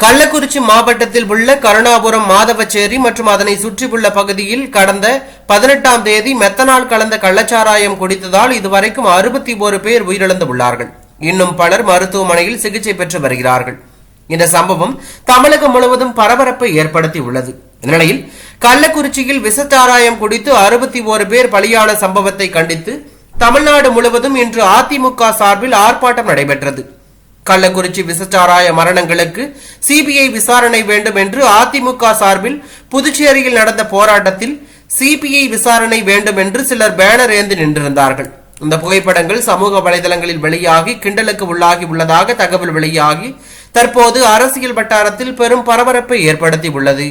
கள்ளக்குறிச்சி மாவட்டத்தில் உள்ள கருணாபுரம் மாதவச்சேரி மற்றும் அதனை சுற்றியுள்ள பகுதியில் கடந்த பதினெட்டாம் தேதி மெத்தனால் கலந்த கள்ளச்சாராயம் குடித்ததால் இதுவரைக்கும் அறுபத்தி ஒரு பேர் உயிரிழந்து உள்ளார்கள் இன்னும் பலர் மருத்துவமனையில் சிகிச்சை பெற்று வருகிறார்கள். இந்த சம்பவம் தமிழகம் முழுவதும் பரபரப்பை ஏற்படுத்தி உள்ளது இந்நிலையில் கள்ளக்குறிச்சியில் விசச்சாராயம் குடித்து அறுபத்தி ஒரு பேர் பலியான சம்பவத்தை கண்டித்து தமிழ்நாடு முழுவதும் இன்று அதிமுக சார்பில் ஆர்ப்பாட்டம் நடைபெற்றது. கள்ளக்குறிச்சி விசச்சாராய மரணங்களுக்கு சிபிஐ விசாரணை வேண்டும் என்று அதிமுக சார்பில் புதுச்சேரியில் நடந்த போராட்டத்தில் சிபிஐ விசாரணை வேண்டும் என்று சிலர் பேனர் ஏந்தி நின்றிருந்தார்கள். இந்த புகைப்படங்கள் சமூக வலைதளங்களில் வெளியாகி கிண்டலுக்கு உள்ளாகி உள்ளதாக தகவல் வெளியாகி தற்போது அரசியல் வட்டாரத்தில் பெரும் பரபரப்பை ஏற்படுத்தி உள்ளது